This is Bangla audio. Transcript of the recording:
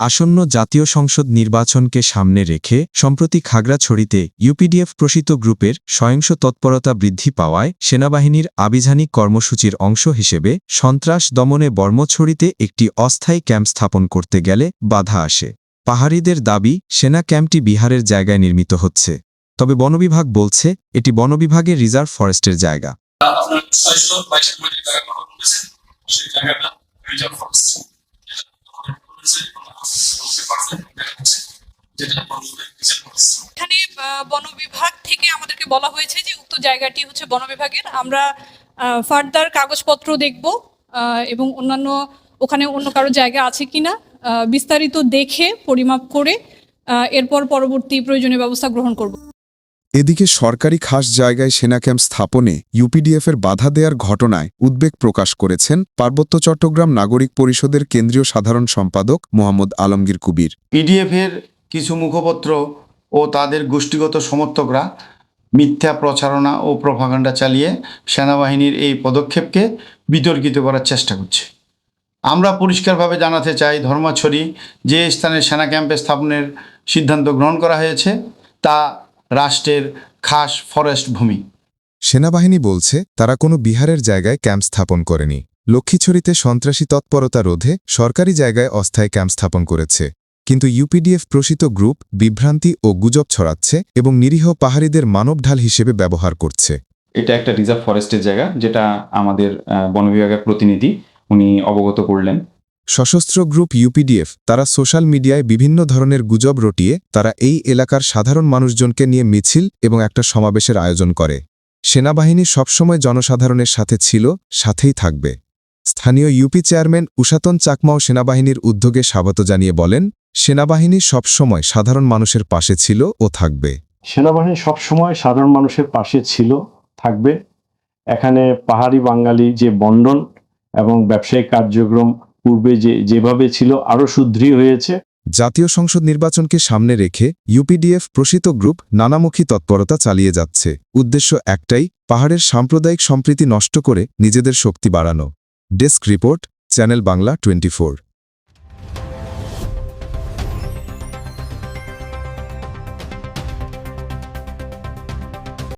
আসন্ন জাতীয় সংসদ নির্বাচনকে সামনে রেখে, সম্প্রতি খাগড়াছড়িতে ইউপিডিএফ প্রসিত গ্রুপের সহিংস তৎপরতা বৃদ্ধি পাওয়ায় সেনাবাহিনীর আবিধানিক কর্মসূচির অংশ হিসেবে সন্ত্রাস দমনে বর্মছড়িতে একটি অস্থায়ী ক্যাম্প স্থাপন করতে গেলে বাধা আসে। পাহাড়িদের দাবি, সেনা ক্যাম্পটি বিহারের জায়গায় নির্মিত হচ্ছে। তবে বনবিভাগ বলছে, এটি বনবিভাগের রিজার্ভ ফরেস্টের জায়গা আপনার ছয়শো বাইশ কোটি টাকা খরচ করেছে সেই জায়গাটা রিজার্ভ ফরেস্ট যেটা রিজার্ভ ফরেস্ট এখানে আহ, বন বিভাগ থেকে আমাদেরকে বলা হয়েছে যে উক্ত জায়গাটি হচ্ছে বন বিভাগের আমরা ফার্দার কাগজপত্র দেখব আহ, এবং অন্যান্য ওখানে অন্য কারও জায়গা আছে কিনা আহ, বিস্তারিত দেখে পরিমাপ করে আহ, এরপর পরবর্তী প্রয়োজনীয় ব্যবস্থা গ্রহণ করব। এদিকে সরকারি খাস জায়গায় সেনা ক্যাম্প স্থাপনে ইউপিডিএফের বাধা দেওয়ার ঘটনায় উদ্বেগ প্রকাশ করেছেন পার্বত্য চট্টগ্রাম নাগরিক পরিষদের কেন্দ্রীয় সাধারণ সম্পাদক মোহাম্মদ আলমগীর কুবির। পিডিএফের কিছু মুখপত্র ও তাদের গোষ্ঠীগত সমর্থকরা মিথ্যা প্রচারণা ও প্রভাকাণ্ডা চালিয়ে সেনাবাহিনীর এই পদক্ষেপকে বিতর্কিত করার চেষ্টা করছে। আমরা পরিষ্কারভাবে জানাতে চাই ধর্মাছড়ি যে স্থানে সেনা ক্যাম্পে স্থাপনের সিদ্ধান্ত গ্রহণ করা হয়েছে, তা রাষ্ট্রের খাস ফরেস্ট ভূমি। সেনাবাহিনী বলছে, তারা কোনো বিহারের জায়গায় ক্যাম্প স্থাপন করেনি। লক্ষ্মীছড়িতে সন্ত্রাসী তৎপরতা রোধে সরকারি জায়গায় অস্থায়ী ক্যাম্প স্থাপন করেছে। কিন্তু ইউপিডিএফ প্রসিত গ্রুপ বিভ্রান্তি ও গুজব ছড়াচ্ছে এবং নিরীহ পাহাড়িদের মানবঢাল হিসেবে ব্যবহার করছে। এটা একটা রিজার্ভ ফরেস্টের জায়গা যেটা আমাদের বন বিভাগের প্রতিনিধি উনি অবগত করলেন। সশস্ত্র গ্রুপ ইউপিডিএফ তারা সোশ্যাল মিডিয়ায় বিভিন্ন ধরনের গুজব রটিয়ে তারা এই এলাকার সাধারণ মানুষজনকে নিয়ে মিছিল এবং একটা সমাবেশের আয়োজন করে। সেনাবাহিনী সবসময় জনসাধারণের সাথে ছিল সাথেই থাকবে। স্থানীয় ইউপি চেয়ারম্যান উষাতন চাকমাও সেনাবাহিনীর উদ্যোগে স্বাগত জানিয়ে বলেন সেনাবাহিনী সবসময় সাধারণ মানুষের পাশে ছিল ও থাকবে। সেনাবাহিনী সবসময় সাধারণ মানুষের পাশে ছিল থাকবে। এখানে পাহাড়ি বাঙালি যে বন্টন এবং ব্যবসায়িক কার্যক্রম পূর্বে যে যেভাবে ছিল আরও সুদৃঢ় হয়েছে। জাতীয় সংসদ নির্বাচনকে সামনে রেখে ইউপিডিএফ প্রসিত গ্রুপ নানামুখী তৎপরতা চালিয়ে যাচ্ছে। উদ্দেশ্য একটাই পাহাড়ের সাম্প্রদায়িক সম্প্রীতি নষ্ট করে নিজেদের শক্তি বাড়ানো। Desk report channel Bangla twenty